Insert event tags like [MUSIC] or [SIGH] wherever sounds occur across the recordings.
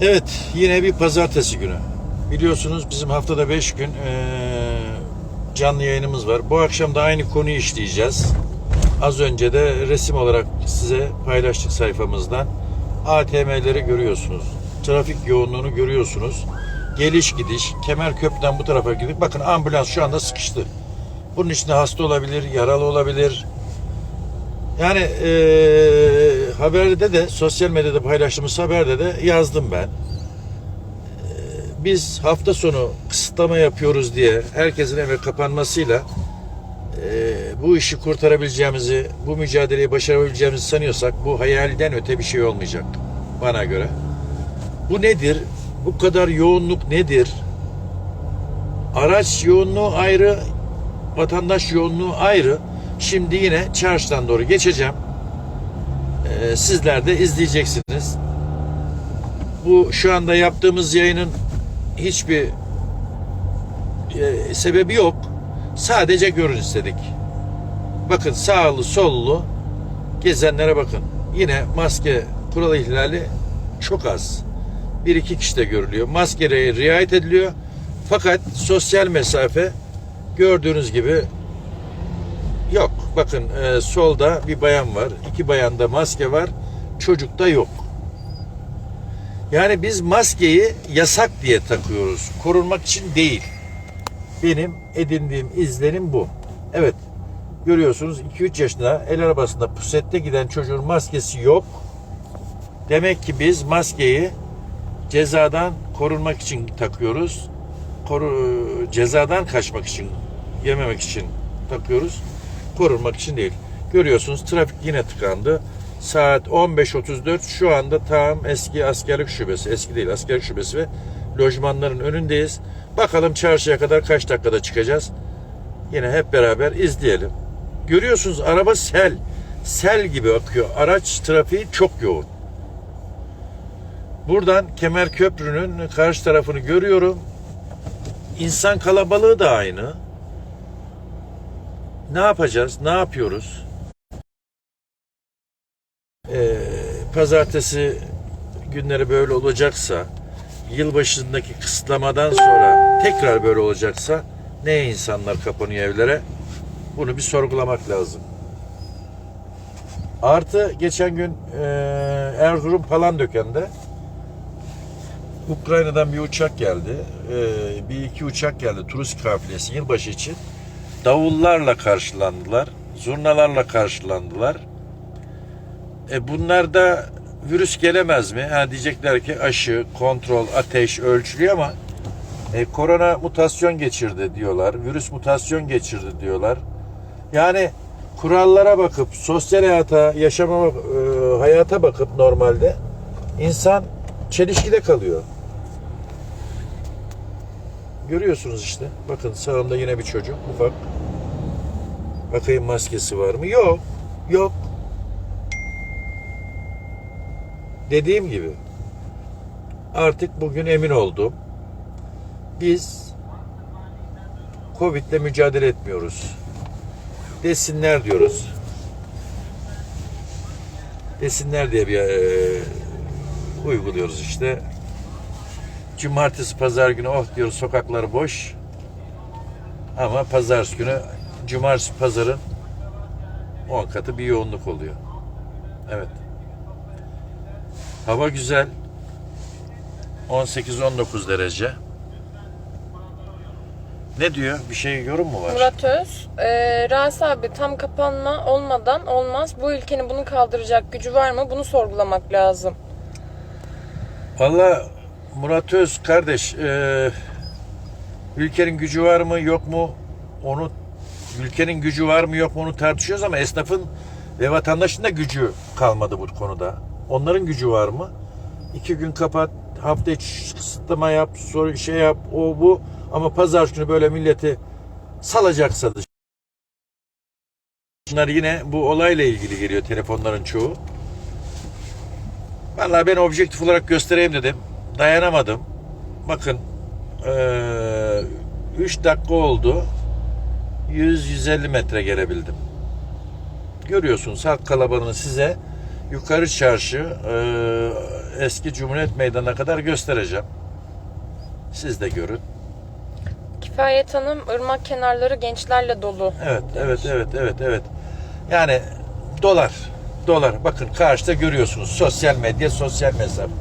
Evet, yine bir pazartesi günü. Biliyorsunuz bizim haftada 5 gün eee, canlı yayınımız var. Bu akşam da aynı konuyu işleyeceğiz. Az önce de resim olarak size paylaştık sayfamızdan. ATM'leri görüyorsunuz. Trafik yoğunluğunu görüyorsunuz. Geliş gidiş, Kemerköprü'den bu tarafa gidip bakın ambulans şu anda sıkıştı. Bunun içinde hasta olabilir, yaralı olabilir, yani eee haberde de sosyal medyada paylaştığımız haberde de yazdım ben. Eee, biz hafta sonu kısıtlama yapıyoruz diye herkesin eve kapanmasıyla eee, bu işi kurtarabileceğimizi, bu mücadeleyi başarabileceğimizi sanıyorsak bu hayalden öte bir şey olmayacak bana göre. Bu nedir? Bu kadar yoğunluk nedir? Araç yoğunluğu ayrı, vatandaş yoğunluğu ayrı. Şimdi yine çarşıdan doğru geçeceğim. Ee, sizler de izleyeceksiniz. Bu şu anda yaptığımız yayının hiçbir e, sebebi yok. Sadece görün istedik. Bakın sağlı sollu gezenlere bakın. Yine maske kuralı ihlali çok az. Bir iki kişi de görülüyor. Maskeye riayet ediliyor. Fakat sosyal mesafe gördüğünüz gibi Yok. Bakın e, solda bir bayan var. iki bayanda maske var. Çocukta yok. Yani biz maskeyi yasak diye takıyoruz. Korunmak için değil. Benim edindiğim izlenim bu. Evet. Görüyorsunuz 2-3 yaşında el arabasında pusette giden çocuğun maskesi yok. Demek ki biz maskeyi cezadan korunmak için takıyoruz. Koru, cezadan kaçmak için, yememek için takıyoruz. Korunmak için değil. Görüyorsunuz trafik yine tıkandı. Saat 15.34 şu anda tam eski askerlik şubesi, eski değil askerlik şubesi ve lojmanların önündeyiz. Bakalım çarşıya kadar kaç dakikada çıkacağız. Yine hep beraber izleyelim. Görüyorsunuz araba sel. Sel gibi akıyor. Araç trafiği çok yoğun. Buradan Kemer Köprü'nün karşı tarafını görüyorum. İnsan kalabalığı da aynı. Ne yapacağız? Ne yapıyoruz? Ee, pazartesi günleri böyle olacaksa, yılbaşındaki kısıtlamadan sonra tekrar böyle olacaksa ne insanlar kapanıyor evlere? Bunu bir sorgulamak lazım. Artı geçen gün e, Erzurum Palandöken'de Ukrayna'dan bir uçak geldi. E, bir iki uçak geldi turist kafilesi yılbaşı için. Davullarla karşılandılar. Zurnalarla karşılandılar. E bunlar da virüs gelemez mi? Ha diyecekler ki aşı, kontrol, ateş ölçülüyor ama e, korona mutasyon geçirdi diyorlar. Virüs mutasyon geçirdi diyorlar. Yani kurallara bakıp sosyal hayata, yaşama e, hayata bakıp normalde insan çelişkide kalıyor. Görüyorsunuz işte. Bakın sağımda yine bir çocuk ufak. Bakayım maskesi var mı? Yok. Yok. Dediğim gibi artık bugün emin oldum. Biz Covid'le mücadele etmiyoruz. Desinler diyoruz. Desinler diye bir e, uyguluyoruz işte. Cumartesi, pazar günü oh diyoruz sokaklar boş. Ama pazartesi günü cumartesi, pazarın 10 katı bir yoğunluk oluyor. Evet. Hava güzel. 18-19 derece. Ne diyor? Bir şey yorum mu var? Murat Öz, e, Rasim abi tam kapanma olmadan olmaz. Bu ülkenin bunu kaldıracak gücü var mı? Bunu sorgulamak lazım. Valla Murat Öz kardeş e, ülkenin gücü var mı yok mu onu ülkenin gücü var mı yok mu onu tartışıyoruz ama esnafın ve vatandaşın da gücü kalmadı bu konuda. Onların gücü var mı? İki gün kapat, hafta içi kısıtlama yap, sonra şey yap, o bu. Ama pazar günü böyle milleti salacaksa Bunlar yine bu olayla ilgili geliyor telefonların çoğu. Vallahi ben objektif olarak göstereyim dedim. Dayanamadım. Bakın 3 dakika oldu. 100-150 metre gelebildim. Görüyorsunuz halk kalabalığını size Yukarı Çarşı e, eski Cumhuriyet Meydanı'na kadar göstereceğim. Siz de görün. Kifayet Hanım ırmak kenarları gençlerle dolu. Evet, evet, evet, evet, evet. Yani dolar, dolar. Bakın karşıda görüyorsunuz. Sosyal medya, sosyal mesafe.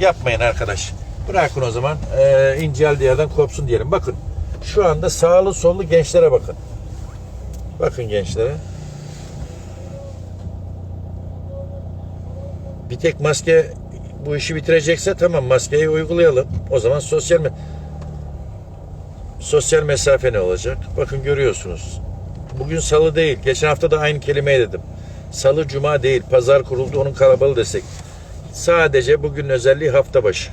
Yapmayın arkadaş. Bırakın o zaman e, incel yerden kopsun diyelim. Bakın şu anda sağlı sollu gençlere bakın. Bakın gençlere. Bir tek maske bu işi bitirecekse tamam maskeyi uygulayalım. O zaman sosyal me- sosyal mesafe ne olacak? Bakın görüyorsunuz. Bugün salı değil. Geçen hafta da aynı kelimeyi dedim. Salı, cuma değil. Pazar kuruldu onun kalabalığı desek. Sadece bugün özelliği hafta başı.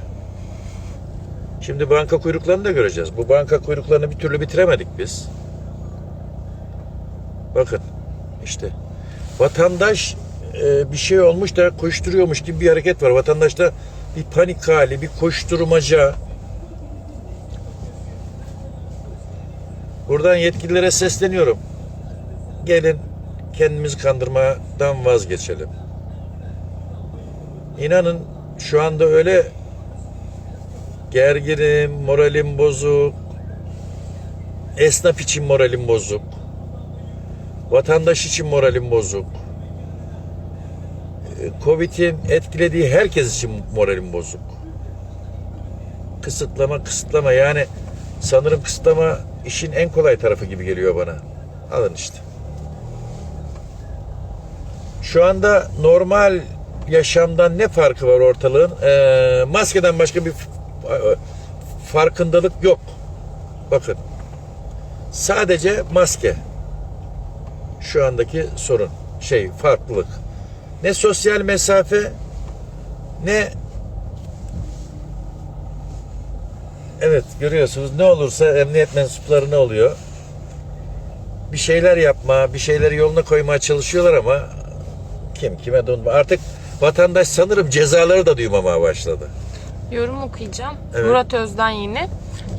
Şimdi banka kuyruklarını da göreceğiz. Bu banka kuyruklarını bir türlü bitiremedik biz. Bakın işte vatandaş e, bir şey olmuş da koşturuyormuş gibi bir hareket var. Vatandaşta bir panik hali, bir koşturmaca. Buradan yetkililere sesleniyorum. Gelin kendimizi kandırmadan vazgeçelim. İnanın şu anda öyle gerginim, moralim bozuk. Esnaf için moralim bozuk. Vatandaş için moralim bozuk. Ee, Covid'in etkilediği herkes için moralim bozuk. Kısıtlama, kısıtlama yani sanırım kısıtlama işin en kolay tarafı gibi geliyor bana. Alın işte. Şu anda normal yaşamdan ne farkı var ortalığın? Ee, maskeden başka bir farkındalık yok. Bakın. Sadece maske. Şu andaki sorun. Şey, farklılık. Ne sosyal mesafe ne Evet görüyorsunuz ne olursa emniyet mensupları ne oluyor? Bir şeyler yapma, bir şeyleri yoluna koymaya çalışıyorlar ama kim kime donma. Artık vatandaş sanırım cezaları da duymamaya başladı. Yorum okuyacağım. Evet. Murat Özden yine.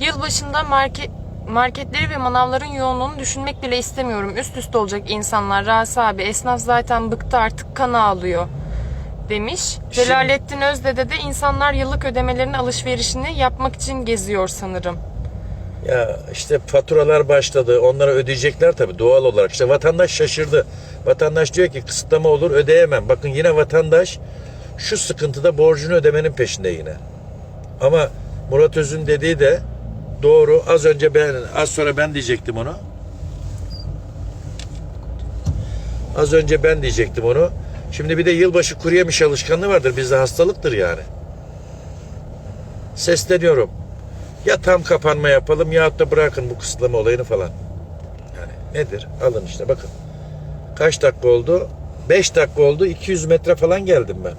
Yılbaşında market marketleri ve manavların yoğunluğunu düşünmek bile istemiyorum. Üst üste olacak insanlar. Rasim abi esnaf zaten bıktı artık kan ağlıyor demiş. Şimdi- Celalettin Özde'de de insanlar yıllık ödemelerin alışverişini yapmak için geziyor sanırım. Ya işte faturalar başladı. Onlara ödeyecekler tabii doğal olarak. İşte vatandaş şaşırdı. Vatandaş diyor ki kısıtlama olur ödeyemem. Bakın yine vatandaş şu sıkıntıda borcunu ödemenin peşinde yine. Ama Murat Öz'ün dediği de doğru. Az önce ben az sonra ben diyecektim onu. Az önce ben diyecektim onu. Şimdi bir de yılbaşı kuru yemiş alışkanlığı vardır. Bizde hastalıktır yani. Sesleniyorum. Ya tam kapanma yapalım ya da bırakın bu kısıtlama olayını falan. Yani nedir? Alın işte bakın. Kaç dakika oldu? 5 dakika oldu. 200 metre falan geldim ben.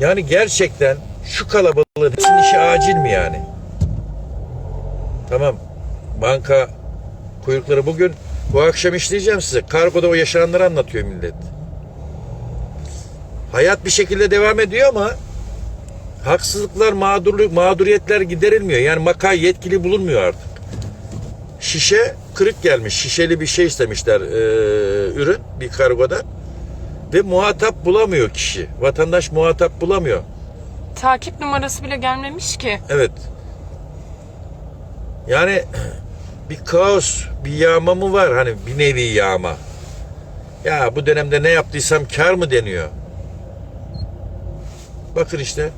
Yani gerçekten şu kalabalığın hepsinin işi acil mi yani? Tamam. Banka kuyrukları bugün bu akşam işleyeceğim size. Kargoda o yaşananları anlatıyor millet. Hayat bir şekilde devam ediyor ama haksızlıklar, mağdurluk, mağduriyetler giderilmiyor. Yani maka yetkili bulunmuyor artık. Şişe kırık gelmiş. Şişeli bir şey istemişler e, ürün bir kargoda. Ve muhatap bulamıyor kişi. Vatandaş muhatap bulamıyor. Takip numarası bile gelmemiş ki. Evet. Yani [CLEARS THROAT] bir kaos, bir yağma mı var? Hani bir nevi yağma. Ya bu dönemde ne yaptıysam kar mı deniyor? Bakın işte.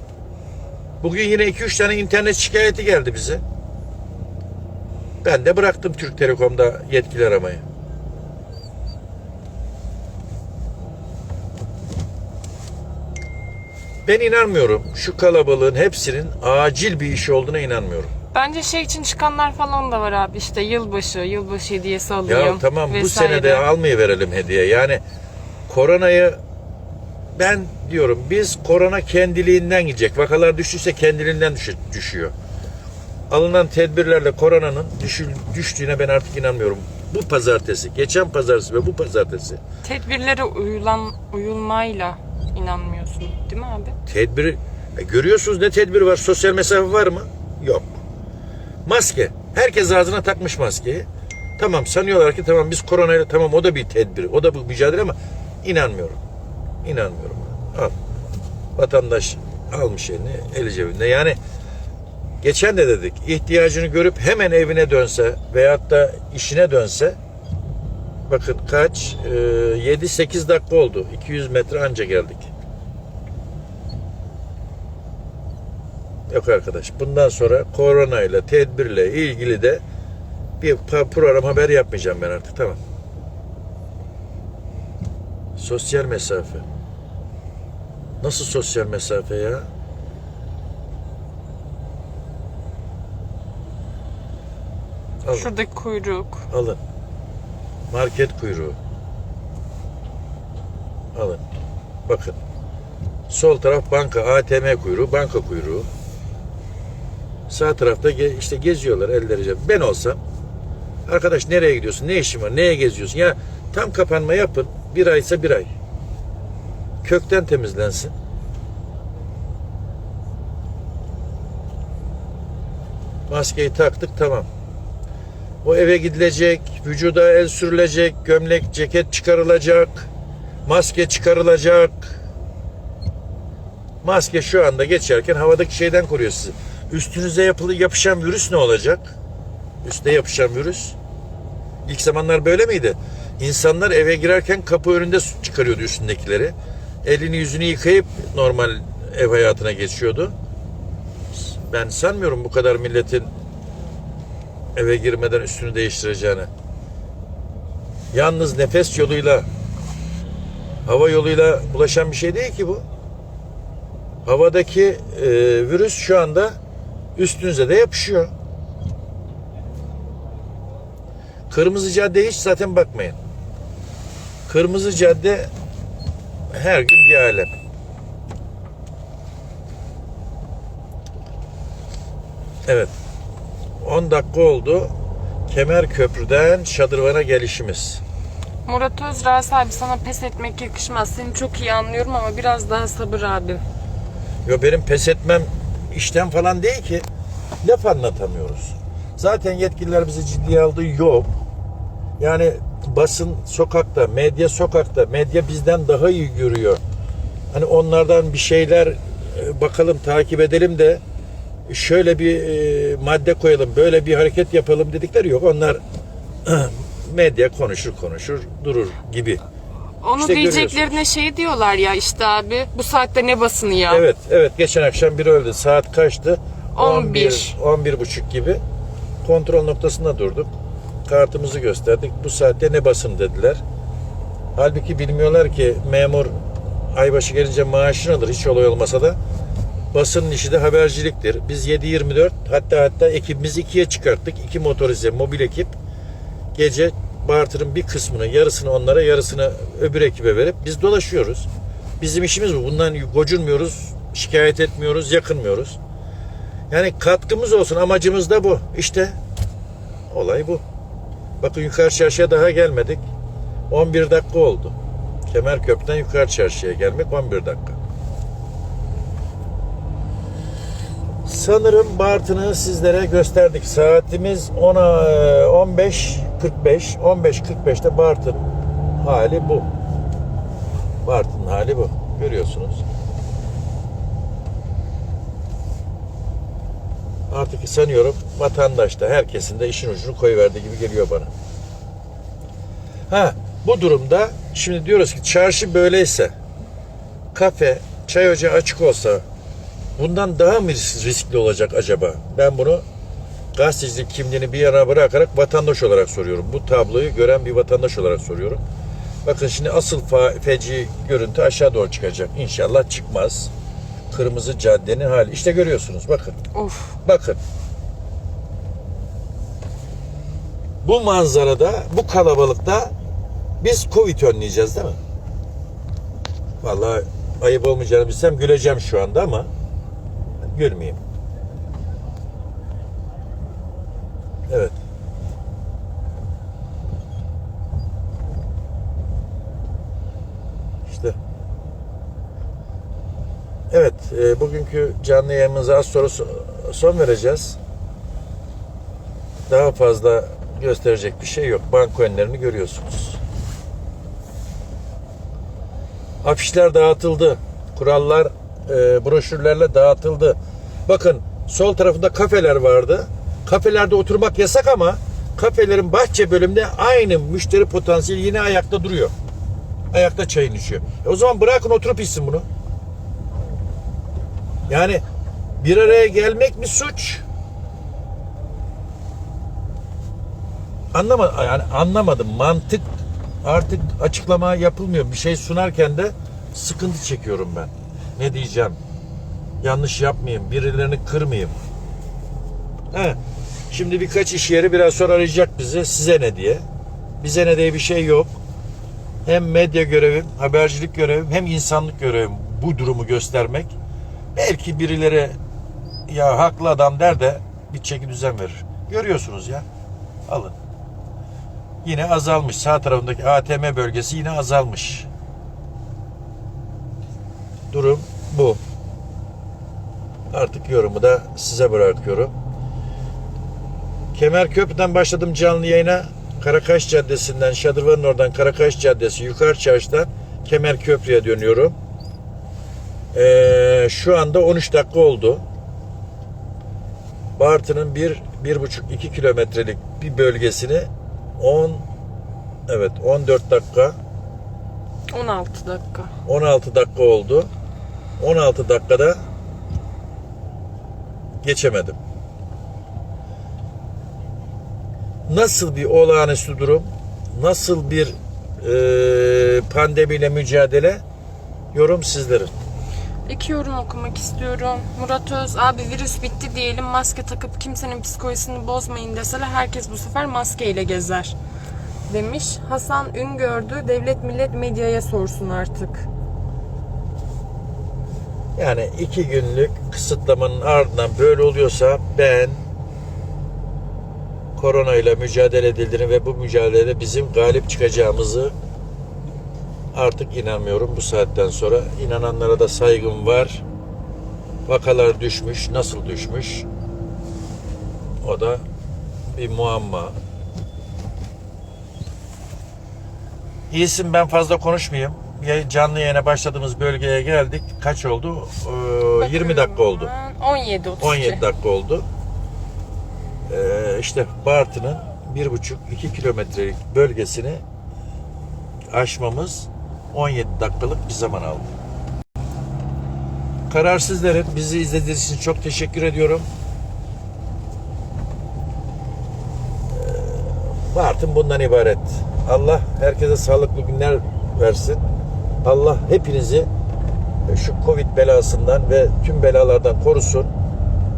Bugün yine 2-3 tane internet şikayeti geldi bize. Ben de bıraktım Türk Telekom'da yetkili aramayı. Ben inanmıyorum. Şu kalabalığın hepsinin acil bir iş olduğuna inanmıyorum. Bence şey için çıkanlar falan da var abi işte yılbaşı, yılbaşı hediyesi alayım. Ya tamam bu vesaire. sene de almayı verelim hediye. Yani koronayı ben diyorum biz korona kendiliğinden gidecek. Vakalar düştüyse kendiliğinden düş- düşüyor. Alınan tedbirlerle koronanın düşü- düştüğüne ben artık inanmıyorum. Bu pazartesi, geçen pazartesi ve bu pazartesi Tedbirlere uyulan, uyulmayla inanmıyorsun değil mi abi? tedbir e, görüyorsunuz ne tedbir var? Sosyal mesafe var mı? Yok. Maske. Herkes ağzına takmış maskeyi. Tamam sanıyorlar ki tamam biz koronayla tamam o da bir tedbir. O da bir mücadele ama inanmıyorum. İnanmıyorum. Al. Vatandaş almış elini eli cebinde. Yani geçen de dedik ihtiyacını görüp hemen evine dönse veyahut da işine dönse bakın kaç Ee, 7-8 dakika oldu. 200 metre anca geldik. Yok arkadaş. Bundan sonra koronayla, tedbirle ilgili de bir program haber yapmayacağım ben artık. Tamam. Sosyal mesafe. Nasıl sosyal mesafe ya? Alın, Şuradaki kuyruk. alın. Market kuyruğu. Alın. Bakın. Sol taraf banka, ATM kuyruğu, banka kuyruğu. Sağ tarafta ge- işte geziyorlar elleri. Ben olsam arkadaş nereye gidiyorsun? Ne işin var? Neye geziyorsun? Ya tam kapanma yapın. Bir aysa bir ay. Kökten temizlensin. Maskeyi taktık tamam. O eve gidilecek, vücuda el sürülecek, gömlek, ceket çıkarılacak, maske çıkarılacak. Maske şu anda geçerken havadaki şeyden koruyor sizi. Üstünüze yapılı yapışan virüs ne olacak? Üste yapışan virüs. İlk zamanlar böyle miydi? İnsanlar eve girerken kapı önünde çıkarıyordu üstündekileri. Elini yüzünü yıkayıp normal ev hayatına geçiyordu. Ben sanmıyorum bu kadar milletin eve girmeden üstünü değiştireceğini. Yalnız nefes yoluyla hava yoluyla bulaşan bir şey değil ki bu. Havadaki e, virüs şu anda üstünüze de yapışıyor. Kırmızı cadde hiç zaten bakmayın. Kırmızı cadde her gün bir alem. Evet. 10 dakika oldu. Kemer Köprü'den Şadırvan'a gelişimiz. Murat Özras abi sana pes etmek yakışmaz. Seni çok iyi anlıyorum ama biraz daha sabır abi. Yo benim pes etmem işten falan değil ki. Laf anlatamıyoruz. Zaten yetkililer bizi ciddiye aldı yok. Yani basın sokakta, medya sokakta, medya bizden daha iyi görüyor. Hani onlardan bir şeyler e, bakalım takip edelim de şöyle bir e, madde koyalım, böyle bir hareket yapalım dedikleri yok. Onlar [CLEARS THROAT] medya konuşur konuşur durur gibi. Onu İşte diyeceklerine şey diyorlar ya işte abi bu saatte ne basını ya. Evet, evet. Geçen akşam biri öldü. Saat kaçtı? 11. 11 buçuk gibi. Kontrol noktasında durduk. Kartımızı gösterdik. Bu saatte ne basın dediler. Halbuki bilmiyorlar ki memur aybaşı gelince maaşını alır. Hiç olay olmasa da. Basının işi de haberciliktir. Biz 7-24 hatta hatta ekibimizi ikiye çıkarttık. İki motorize mobil ekip. Gece Bartır'ın bir kısmını, yarısını onlara, yarısını öbür ekibe verip biz dolaşıyoruz. Bizim işimiz bu. Bundan gocunmuyoruz, şikayet etmiyoruz, yakınmıyoruz. Yani katkımız olsun, amacımız da bu. İşte olay bu. Bakın yukarı çarşıya daha gelmedik. 11 dakika oldu. Kemerköprü'den yukarı çarşıya gelmek 11 dakika. Sanırım Bartın'ı sizlere gösterdik. Saatimiz 10'a e, 15.45. 15.45'te Bartın hali bu. Bartın hali bu. Görüyorsunuz. Artık sanıyorum vatandaş da herkesin de işin ucunu koyuverdi gibi geliyor bana. Ha bu durumda şimdi diyoruz ki çarşı böyleyse kafe, çay ocağı açık olsa bundan daha mı ris- riskli olacak acaba? Ben bunu gazetecilik kimliğini bir yana bırakarak vatandaş olarak soruyorum. Bu tabloyu gören bir vatandaş olarak soruyorum. Bakın şimdi asıl feci görüntü aşağı doğru çıkacak. İnşallah çıkmaz. Kırmızı caddenin hali. İşte görüyorsunuz bakın. Of. Bakın. Bu manzarada, bu kalabalıkta biz Covid önleyeceğiz değil mi? Vallahi ayıp olmayacağını bilsem güleceğim şu anda ama gülmeyeyim. Evet. İşte. Evet, e, bugünkü canlı yayınımıza az sonra so- son vereceğiz. Daha fazla gösterecek bir şey yok. Banko önlerini görüyorsunuz. Afişler dağıtıldı. Kurallar e, broşürlerle dağıtıldı. Bakın sol tarafında kafeler vardı. Kafelerde oturmak yasak ama kafelerin bahçe bölümünde aynı müşteri potansiyeli yine ayakta duruyor. Ayakta çayını içiyor. E o zaman bırakın oturup içsin bunu. Yani bir araya gelmek mi suç? Anlamadım yani anlamadım. Mantık artık açıklama yapılmıyor. Bir şey sunarken de sıkıntı çekiyorum ben. Ne diyeceğim? Yanlış yapmayayım, birilerini kırmayayım. He. Şimdi birkaç iş yeri biraz sonra arayacak bizi. Size ne diye. Bize ne diye bir şey yok. Hem medya görevim, habercilik görevim, hem insanlık görevim bu durumu göstermek. Belki birileri ya haklı adam der de bir çeki düzen verir. Görüyorsunuz ya. Alın. Yine azalmış. Sağ tarafındaki ATM bölgesi yine azalmış. Durum. Artık yorumu da size bırakıyorum. Kemerköprü'den başladım canlı yayına. Karakaş Caddesi'nden, Şadırvan'ın oradan Karakaş Caddesi, Yukarı Çarşı'dan Kemerköprü'ye dönüyorum. Ee, şu anda 13 dakika oldu. Bartın'ın bir, bir buçuk, iki kilometrelik bir bölgesini 10, evet 14 dakika, 16 dakika. 16 dakika oldu. 16 dakikada geçemedim. Nasıl bir olağanüstü durum, nasıl bir e, pandemiyle mücadele yorum sizlerin. İki yorum okumak istiyorum. Murat Öz, abi virüs bitti diyelim maske takıp kimsenin psikolojisini bozmayın deseler herkes bu sefer maskeyle gezer. Demiş. Hasan Üngördü, devlet millet medyaya sorsun artık. Yani iki günlük kısıtlamanın ardından böyle oluyorsa ben korona ile mücadele edildiğini ve bu mücadelede bizim galip çıkacağımızı artık inanmıyorum bu saatten sonra. İnananlara da saygım var. Vakalar düşmüş. Nasıl düşmüş? O da bir muamma. İyisin ben fazla konuşmayayım. Canlı yayına başladığımız bölgeye geldik. Kaç oldu? Ee, 20 dakika oldu. Ben 17 32. 17 dakika oldu. Ee, işte Bartın'ın bir buçuk iki kilometrelik bölgesini aşmamız 17 dakikalık bir zaman aldı. Kararsızların bizi izlediğiniz için çok teşekkür ediyorum. Ee, Bartın bundan ibaret. Allah herkese sağlıklı günler versin. Allah hepinizi şu Covid belasından ve tüm belalardan korusun.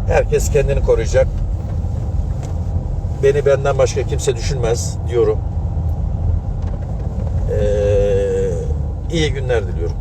Herkes kendini koruyacak. Beni benden başka kimse düşünmez diyorum. Ee, iyi günler diliyorum.